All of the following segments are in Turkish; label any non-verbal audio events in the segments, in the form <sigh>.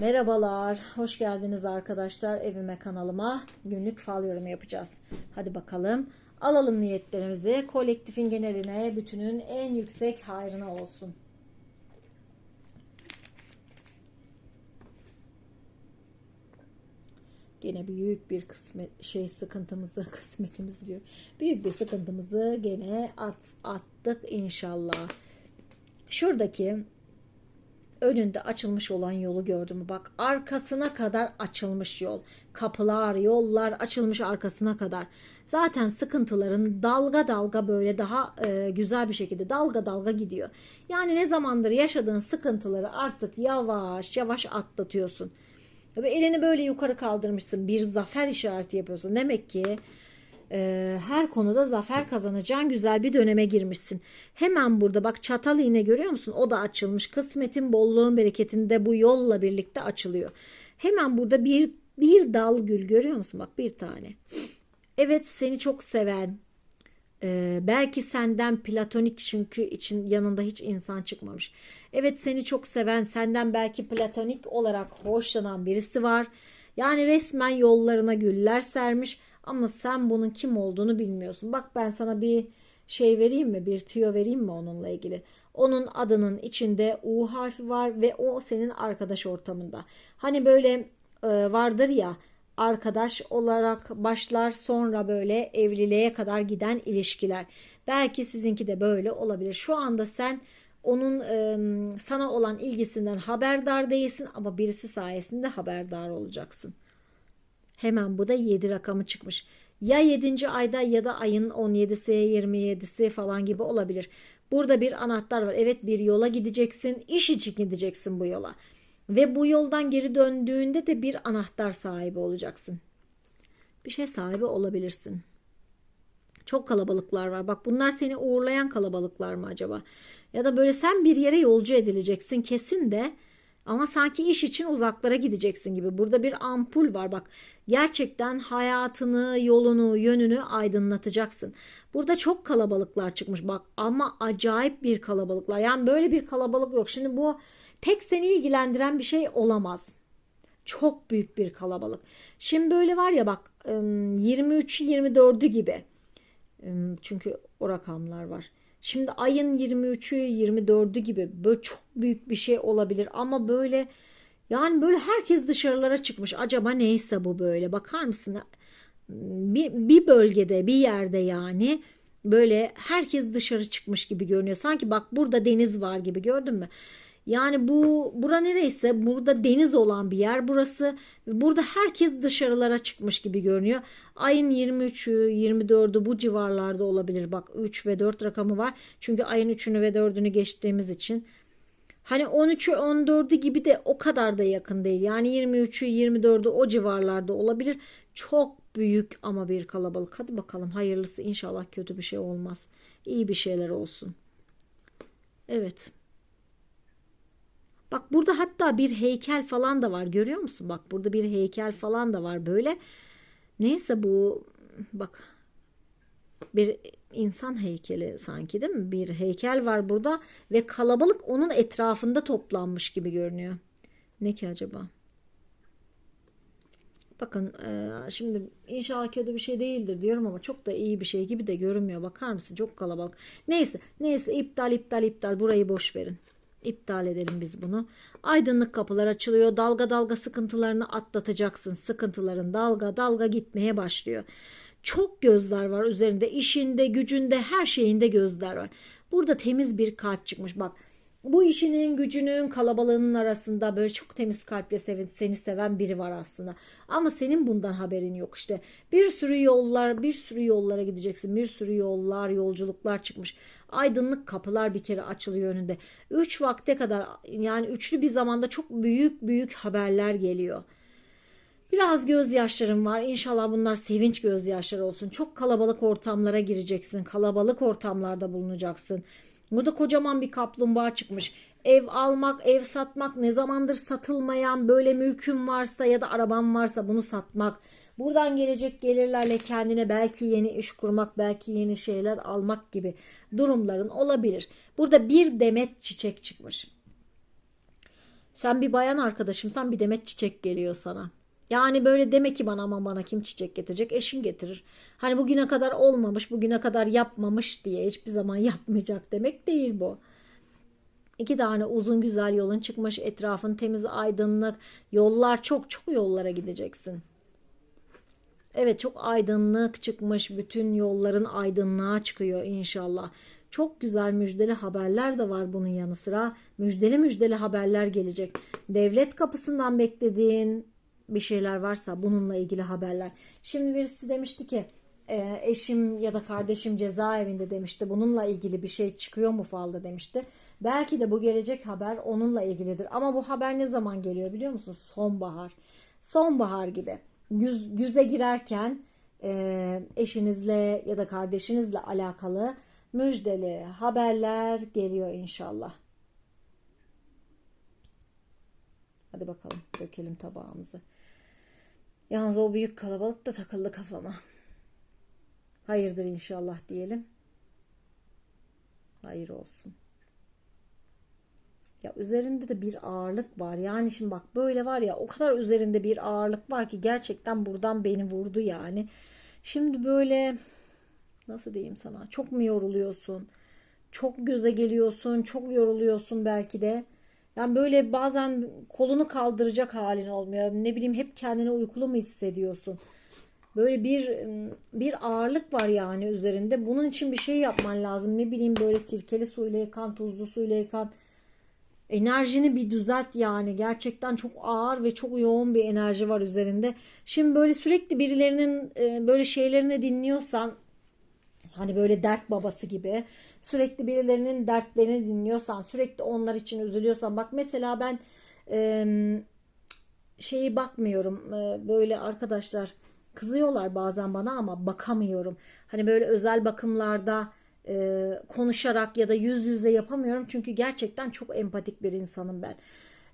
Merhabalar, hoş geldiniz arkadaşlar evime kanalıma. Günlük fal yorumu yapacağız. Hadi bakalım. Alalım niyetlerimizi. Kolektifin geneline, bütünün en yüksek hayrına olsun. Gene büyük bir kısmet şey sıkıntımızı, <laughs> kısmetimizi diyor. Büyük bir sıkıntımızı gene at, attık inşallah. Şuradaki önünde açılmış olan yolu gördüm. Bak arkasına kadar açılmış yol. Kapılar, yollar açılmış arkasına kadar. Zaten sıkıntıların dalga dalga böyle daha e, güzel bir şekilde dalga dalga gidiyor. Yani ne zamandır yaşadığın sıkıntıları artık yavaş yavaş atlatıyorsun. Ve elini böyle yukarı kaldırmışsın. Bir zafer işareti yapıyorsun. Demek ki e, her konuda zafer kazanacağın güzel bir döneme girmişsin. Hemen burada bak çatal iğne görüyor musun? O da açılmış. Kısmetin, bolluğun, bereketin de bu yolla birlikte açılıyor. Hemen burada bir bir dal gül görüyor musun? Bak bir tane. Evet seni çok seven, ee, belki senden platonik çünkü için yanında hiç insan çıkmamış. Evet seni çok seven, senden belki platonik olarak hoşlanan birisi var. Yani resmen yollarına güller sermiş ama sen bunun kim olduğunu bilmiyorsun. Bak ben sana bir şey vereyim mi? Bir tüyo vereyim mi onunla ilgili? Onun adının içinde U harfi var ve o senin arkadaş ortamında. Hani böyle e, vardır ya arkadaş olarak başlar sonra böyle evliliğe kadar giden ilişkiler. Belki sizinki de böyle olabilir. Şu anda sen onun e, sana olan ilgisinden haberdar değilsin ama birisi sayesinde haberdar olacaksın. Hemen bu da 7 rakamı çıkmış. Ya 7. ayda ya da ayın 17'si 27'si falan gibi olabilir. Burada bir anahtar var. Evet bir yola gideceksin. İş için gideceksin bu yola. Ve bu yoldan geri döndüğünde de bir anahtar sahibi olacaksın. Bir şey sahibi olabilirsin. Çok kalabalıklar var. Bak bunlar seni uğurlayan kalabalıklar mı acaba? Ya da böyle sen bir yere yolcu edileceksin kesin de ama sanki iş için uzaklara gideceksin gibi. Burada bir ampul var bak. Gerçekten hayatını, yolunu, yönünü aydınlatacaksın. Burada çok kalabalıklar çıkmış bak ama acayip bir kalabalıklar. Yani böyle bir kalabalık yok. Şimdi bu tek seni ilgilendiren bir şey olamaz. Çok büyük bir kalabalık. Şimdi böyle var ya bak 23'ü 24'ü gibi. Çünkü o rakamlar var. Şimdi ayın 23'ü 24'ü gibi böyle çok büyük bir şey olabilir ama böyle yani böyle herkes dışarılara çıkmış. Acaba neyse bu böyle bakar mısın? Bir, bir bölgede bir yerde yani böyle herkes dışarı çıkmış gibi görünüyor. Sanki bak burada deniz var gibi gördün mü? Yani bu bura nereyse burada deniz olan bir yer burası. Burada herkes dışarılara çıkmış gibi görünüyor. Ayın 23'ü 24'ü bu civarlarda olabilir. Bak 3 ve 4 rakamı var. Çünkü ayın 3'ünü ve 4'ünü geçtiğimiz için. Hani 13'ü 14'ü gibi de o kadar da yakın değil. Yani 23'ü 24'ü o civarlarda olabilir. Çok büyük ama bir kalabalık. Hadi bakalım hayırlısı inşallah kötü bir şey olmaz. İyi bir şeyler olsun. Evet. Bak burada hatta bir heykel falan da var görüyor musun? Bak burada bir heykel falan da var böyle. Neyse bu bak bir insan heykeli sanki değil mi? Bir heykel var burada ve kalabalık onun etrafında toplanmış gibi görünüyor. Ne ki acaba? Bakın şimdi inşallah kötü bir şey değildir diyorum ama çok da iyi bir şey gibi de görünmüyor. Bakar mısın? Çok kalabalık. Neyse neyse iptal iptal iptal burayı boş verin. İptal edelim biz bunu. Aydınlık kapılar açılıyor. Dalga dalga sıkıntılarını atlatacaksın. Sıkıntıların dalga dalga gitmeye başlıyor. Çok gözler var üzerinde. işinde, gücünde, her şeyinde gözler var. Burada temiz bir kalp çıkmış. Bak bu işinin gücünün kalabalığının arasında böyle çok temiz kalple sevin, seni seven biri var aslında. Ama senin bundan haberin yok işte. Bir sürü yollar, bir sürü yollara gideceksin. Bir sürü yollar, yolculuklar çıkmış. Aydınlık kapılar bir kere açılıyor önünde. Üç vakte kadar yani üçlü bir zamanda çok büyük büyük haberler geliyor. Biraz gözyaşlarım var. İnşallah bunlar sevinç gözyaşları olsun. Çok kalabalık ortamlara gireceksin. Kalabalık ortamlarda bulunacaksın. Burada kocaman bir kaplumbağa çıkmış. Ev almak, ev satmak, ne zamandır satılmayan böyle mülkün varsa ya da araban varsa bunu satmak. Buradan gelecek gelirlerle kendine belki yeni iş kurmak, belki yeni şeyler almak gibi durumların olabilir. Burada bir demet çiçek çıkmış. Sen bir bayan arkadaşımsan bir demet çiçek geliyor sana. Yani böyle deme ki bana aman bana kim çiçek getirecek? Eşin getirir. Hani bugüne kadar olmamış, bugüne kadar yapmamış diye hiçbir zaman <laughs> yapmayacak demek değil bu. İki tane uzun güzel yolun çıkmış, etrafın temiz, aydınlık. Yollar çok çok yollara gideceksin. Evet çok aydınlık çıkmış. Bütün yolların aydınlığa çıkıyor inşallah. Çok güzel müjdeli haberler de var bunun yanı sıra. Müjdeli müjdeli haberler gelecek. Devlet kapısından beklediğin bir şeyler varsa bununla ilgili haberler. Şimdi birisi demişti ki e, eşim ya da kardeşim cezaevinde demişti. Bununla ilgili bir şey çıkıyor mu falda demişti. Belki de bu gelecek haber onunla ilgilidir. Ama bu haber ne zaman geliyor biliyor musun? Sonbahar. Sonbahar gibi. Güz, güze girerken e, eşinizle ya da kardeşinizle alakalı müjdeli haberler geliyor inşallah. Hadi bakalım dökelim tabağımızı. Yalnız o büyük kalabalık da takıldı kafama. Hayırdır inşallah diyelim. Hayır olsun. Ya üzerinde de bir ağırlık var. Yani şimdi bak böyle var ya o kadar üzerinde bir ağırlık var ki gerçekten buradan beni vurdu yani. Şimdi böyle nasıl diyeyim sana çok mu yoruluyorsun? Çok göze geliyorsun, çok yoruluyorsun belki de. Yani böyle bazen kolunu kaldıracak halin olmuyor. Ne bileyim hep kendini uykulu mu hissediyorsun? Böyle bir bir ağırlık var yani üzerinde. Bunun için bir şey yapman lazım. Ne bileyim böyle sirkeli suyla yıkan, tuzlu suyla yıkan. Enerjini bir düzelt yani. Gerçekten çok ağır ve çok yoğun bir enerji var üzerinde. Şimdi böyle sürekli birilerinin böyle şeylerini dinliyorsan hani böyle dert babası gibi. Sürekli birilerinin dertlerini dinliyorsan sürekli onlar için üzülüyorsan. Bak mesela ben e, şeyi bakmıyorum. E, böyle arkadaşlar kızıyorlar bazen bana ama bakamıyorum. Hani böyle özel bakımlarda e, konuşarak ya da yüz yüze yapamıyorum çünkü gerçekten çok empatik bir insanım ben.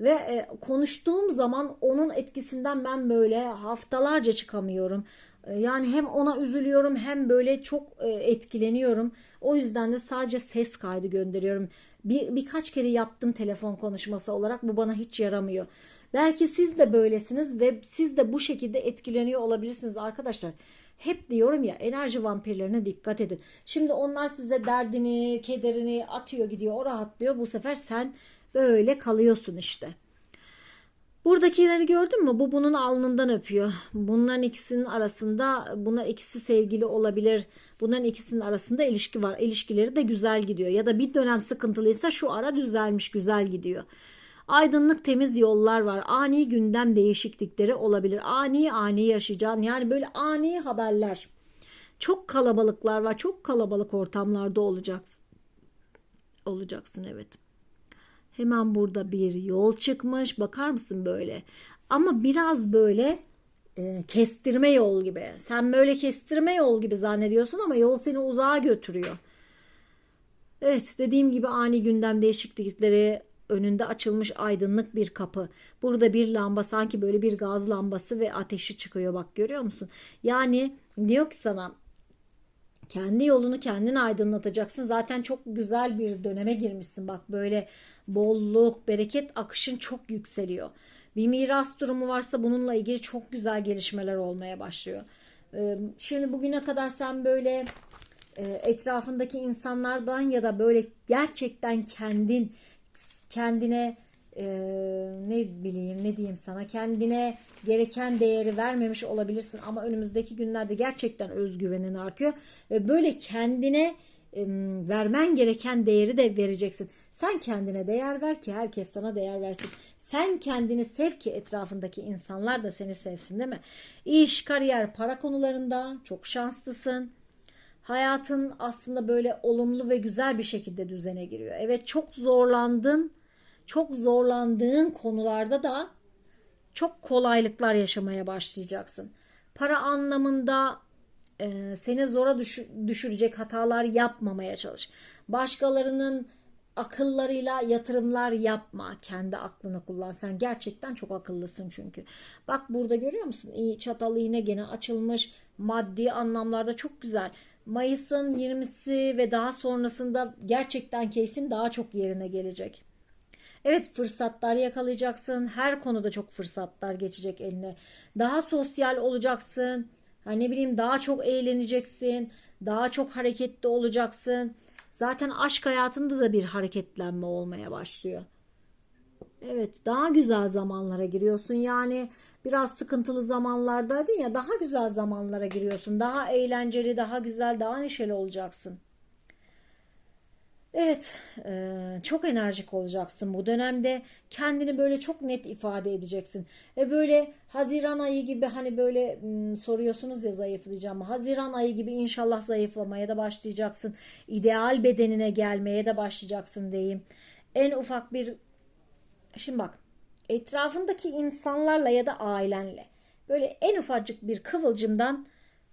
Ve e, konuştuğum zaman onun etkisinden ben böyle haftalarca çıkamıyorum. E, yani hem ona üzülüyorum hem böyle çok e, etkileniyorum. O yüzden de sadece ses kaydı gönderiyorum. Bir, birkaç kere yaptım telefon konuşması olarak bu bana hiç yaramıyor. Belki siz de böylesiniz ve siz de bu şekilde etkileniyor olabilirsiniz arkadaşlar. Hep diyorum ya enerji vampirlerine dikkat edin. Şimdi onlar size derdini, kederini atıyor gidiyor, o rahatlıyor. Bu sefer sen böyle kalıyorsun işte. Buradakileri gördün mü? Bu bunun alnından öpüyor. Bunların ikisinin arasında bunlar ikisi sevgili olabilir. Bunların ikisinin arasında ilişki var. İlişkileri de güzel gidiyor. Ya da bir dönem sıkıntılıysa şu ara düzelmiş, güzel gidiyor. Aydınlık temiz yollar var. Ani gündem değişiklikleri olabilir. Ani ani yaşayacağın yani böyle ani haberler. Çok kalabalıklar var. Çok kalabalık ortamlarda olacaksın. Olacaksın evet. Hemen burada bir yol çıkmış. Bakar mısın böyle? Ama biraz böyle e, kestirme yol gibi. Sen böyle kestirme yol gibi zannediyorsun ama yol seni uzağa götürüyor. Evet dediğim gibi ani gündem değişiklikleri önünde açılmış aydınlık bir kapı. Burada bir lamba sanki böyle bir gaz lambası ve ateşi çıkıyor bak görüyor musun? Yani diyor ki sana kendi yolunu kendin aydınlatacaksın. Zaten çok güzel bir döneme girmişsin. Bak böyle bolluk, bereket akışın çok yükseliyor. Bir miras durumu varsa bununla ilgili çok güzel gelişmeler olmaya başlıyor. Ee, şimdi bugüne kadar sen böyle e, etrafındaki insanlardan ya da böyle gerçekten kendin kendine e, ne bileyim ne diyeyim sana kendine gereken değeri vermemiş olabilirsin ama önümüzdeki günlerde gerçekten özgüvenin artıyor ve böyle kendine vermen gereken değeri de vereceksin. Sen kendine değer ver ki herkes sana değer versin. Sen kendini sev ki etrafındaki insanlar da seni sevsin değil mi? İş, kariyer, para konularında çok şanslısın. Hayatın aslında böyle olumlu ve güzel bir şekilde düzene giriyor. Evet çok zorlandın çok zorlandığın konularda da çok kolaylıklar yaşamaya başlayacaksın. Para anlamında e, seni zora düş- düşürecek hatalar yapmamaya çalış. Başkalarının akıllarıyla yatırımlar yapma. Kendi aklını kullan. Sen gerçekten çok akıllısın çünkü. Bak burada görüyor musun? İyi çatal iğne gene açılmış. Maddi anlamlarda çok güzel. Mayıs'ın 20'si ve daha sonrasında gerçekten keyfin daha çok yerine gelecek. Evet fırsatlar yakalayacaksın. Her konuda çok fırsatlar geçecek eline. Daha sosyal olacaksın. Hani ne bileyim daha çok eğleneceksin. Daha çok hareketli olacaksın. Zaten aşk hayatında da bir hareketlenme olmaya başlıyor. Evet, daha güzel zamanlara giriyorsun. Yani biraz sıkıntılı zamanlardaydın ya daha güzel zamanlara giriyorsun. Daha eğlenceli, daha güzel, daha neşeli olacaksın. Evet, e, çok enerjik olacaksın bu dönemde. Kendini böyle çok net ifade edeceksin. Ve böyle Haziran ayı gibi hani böyle soruyorsunuz ya zayıflayacağım. Haziran ayı gibi inşallah zayıflamaya da başlayacaksın. İdeal bedenine gelmeye de başlayacaksın diyeyim. En ufak bir Şimdi bak etrafındaki insanlarla ya da ailenle böyle en ufacık bir kıvılcımdan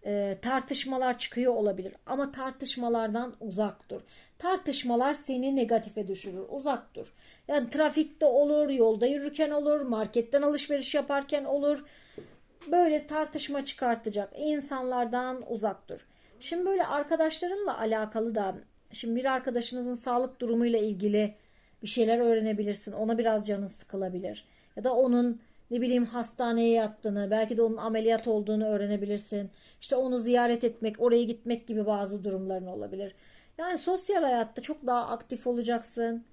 e, tartışmalar çıkıyor olabilir. Ama tartışmalardan uzak dur. Tartışmalar seni negatife düşürür. Uzak dur. Yani trafikte olur, yolda yürürken olur, marketten alışveriş yaparken olur. Böyle tartışma çıkartacak insanlardan uzak dur. Şimdi böyle arkadaşlarınla alakalı da şimdi bir arkadaşınızın sağlık durumuyla ilgili bir şeyler öğrenebilirsin. Ona biraz canın sıkılabilir. Ya da onun ne bileyim hastaneye yattığını, belki de onun ameliyat olduğunu öğrenebilirsin. İşte onu ziyaret etmek, oraya gitmek gibi bazı durumların olabilir. Yani sosyal hayatta çok daha aktif olacaksın.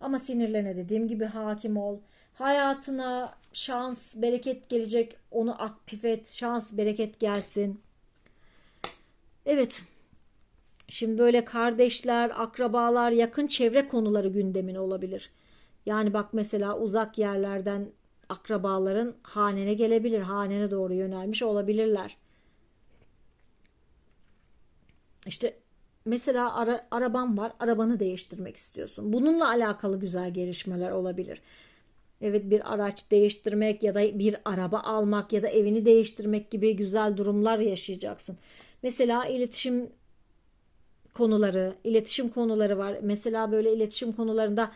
Ama sinirlerine dediğim gibi hakim ol. Hayatına şans, bereket gelecek. Onu aktif et. Şans, bereket gelsin. Evet. Şimdi böyle kardeşler, akrabalar, yakın çevre konuları gündemin olabilir. Yani bak mesela uzak yerlerden akrabaların hanene gelebilir. Hanene doğru yönelmiş olabilirler. İşte mesela ara, araban var, arabanı değiştirmek istiyorsun. Bununla alakalı güzel gelişmeler olabilir. Evet bir araç değiştirmek ya da bir araba almak ya da evini değiştirmek gibi güzel durumlar yaşayacaksın. Mesela iletişim konuları, iletişim konuları var. Mesela böyle iletişim konularında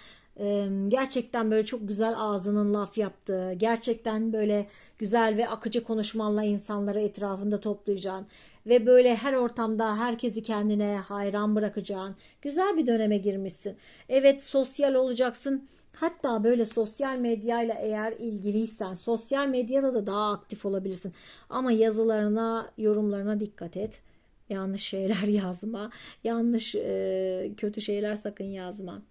gerçekten böyle çok güzel ağzının laf yaptığı, gerçekten böyle güzel ve akıcı konuşmanla insanları etrafında toplayacağın ve böyle her ortamda herkesi kendine hayran bırakacağın güzel bir döneme girmişsin. Evet sosyal olacaksın. Hatta böyle sosyal medyayla eğer ilgiliysen sosyal medyada da daha aktif olabilirsin. Ama yazılarına, yorumlarına dikkat et. Yanlış şeyler <laughs> yazma. Yanlış kötü şeyler sakın yazma.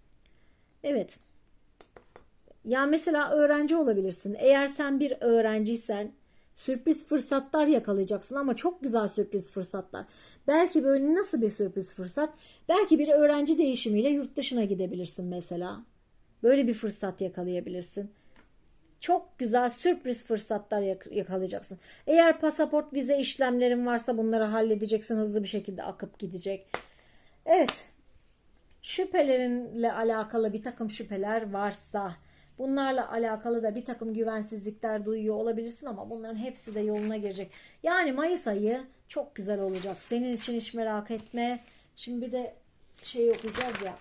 Evet. Ya mesela öğrenci olabilirsin. Eğer sen bir öğrenciysen sürpriz fırsatlar yakalayacaksın ama çok güzel sürpriz fırsatlar. Belki böyle nasıl bir sürpriz fırsat? Belki bir öğrenci değişimiyle yurt dışına gidebilirsin mesela. Böyle bir fırsat yakalayabilirsin. Çok güzel sürpriz fırsatlar yakalayacaksın. Eğer pasaport vize işlemlerin varsa bunları halledeceksin. Hızlı bir şekilde akıp gidecek. Evet. Şüphelerinle alakalı bir takım şüpheler varsa bunlarla alakalı da bir takım güvensizlikler duyuyor olabilirsin ama bunların hepsi de yoluna girecek. Yani Mayıs ayı çok güzel olacak. Senin için hiç merak etme. Şimdi bir de şey okuyacağız ya.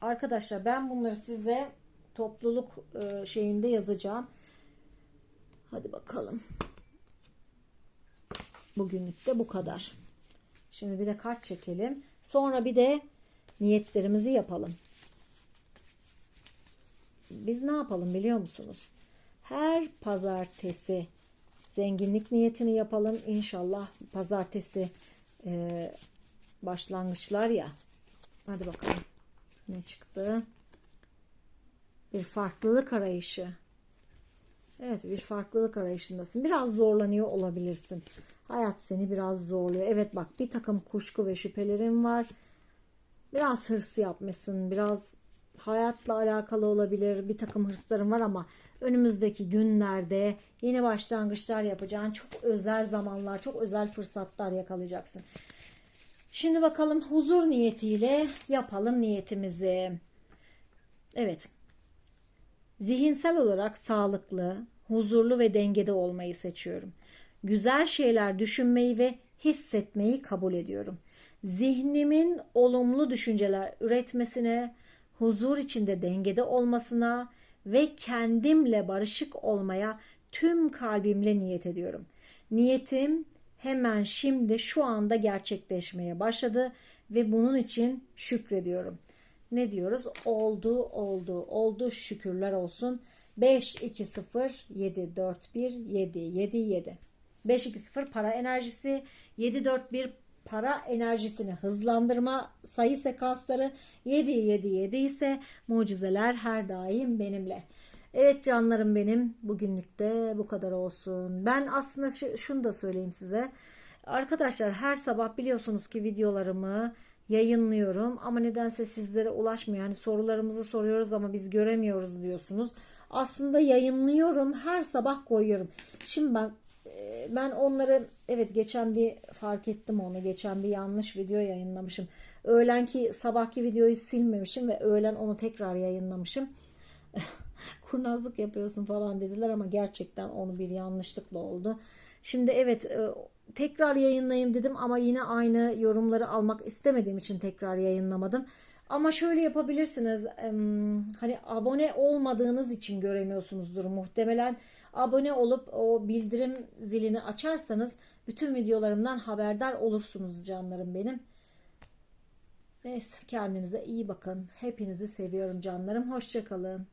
Arkadaşlar ben bunları size topluluk e, şeyinde yazacağım. Hadi bakalım. Bugünlük de bu kadar. Şimdi bir de kart çekelim. Sonra bir de niyetlerimizi yapalım. Biz ne yapalım biliyor musunuz? Her pazartesi zenginlik niyetini yapalım. İnşallah pazartesi e, başlangıçlar ya. Hadi bakalım. Ne çıktı? Bir farklılık arayışı. Evet bir farklılık arayışındasın. Biraz zorlanıyor olabilirsin. Hayat seni biraz zorluyor. Evet bak bir takım kuşku ve şüphelerin var. Biraz hırs yapmışsın. Biraz hayatla alakalı olabilir. Bir takım hırsların var ama önümüzdeki günlerde yeni başlangıçlar yapacağın çok özel zamanlar, çok özel fırsatlar yakalayacaksın. Şimdi bakalım huzur niyetiyle yapalım niyetimizi. Evet. Zihinsel olarak sağlıklı, huzurlu ve dengede olmayı seçiyorum. Güzel şeyler düşünmeyi ve hissetmeyi kabul ediyorum. Zihnimin olumlu düşünceler üretmesine, huzur içinde dengede olmasına ve kendimle barışık olmaya tüm kalbimle niyet ediyorum. Niyetim hemen şimdi şu anda gerçekleşmeye başladı ve bunun için şükrediyorum. ne diyoruz? Oldu, oldu, oldu şükürler olsun. 5, 2, 0, 7, 4, 1, 7, 7, 7. 5, 2, 0 para enerjisi. 7, 4, 1 para enerjisini hızlandırma sayı sekansları. 7, 7, 7 ise mucizeler her daim benimle. Evet canlarım benim bugünlük de bu kadar olsun. Ben aslında şu- şunu da söyleyeyim size. Arkadaşlar her sabah biliyorsunuz ki videolarımı yayınlıyorum ama nedense sizlere ulaşmıyor. Yani sorularımızı soruyoruz ama biz göremiyoruz diyorsunuz. Aslında yayınlıyorum. Her sabah koyuyorum. Şimdi ben ben onları evet geçen bir fark ettim onu. Geçen bir yanlış video yayınlamışım. Öğlenki sabahki videoyu silmemişim ve öğlen onu tekrar yayınlamışım. <laughs> Kurnazlık yapıyorsun falan dediler ama gerçekten onu bir yanlışlıkla oldu. Şimdi evet e, tekrar yayınlayayım dedim ama yine aynı yorumları almak istemediğim için tekrar yayınlamadım. Ama şöyle yapabilirsiniz. Hani abone olmadığınız için göremiyorsunuzdur muhtemelen. Abone olup o bildirim zilini açarsanız bütün videolarımdan haberdar olursunuz canlarım benim. Neyse kendinize iyi bakın. Hepinizi seviyorum canlarım. Hoşçakalın.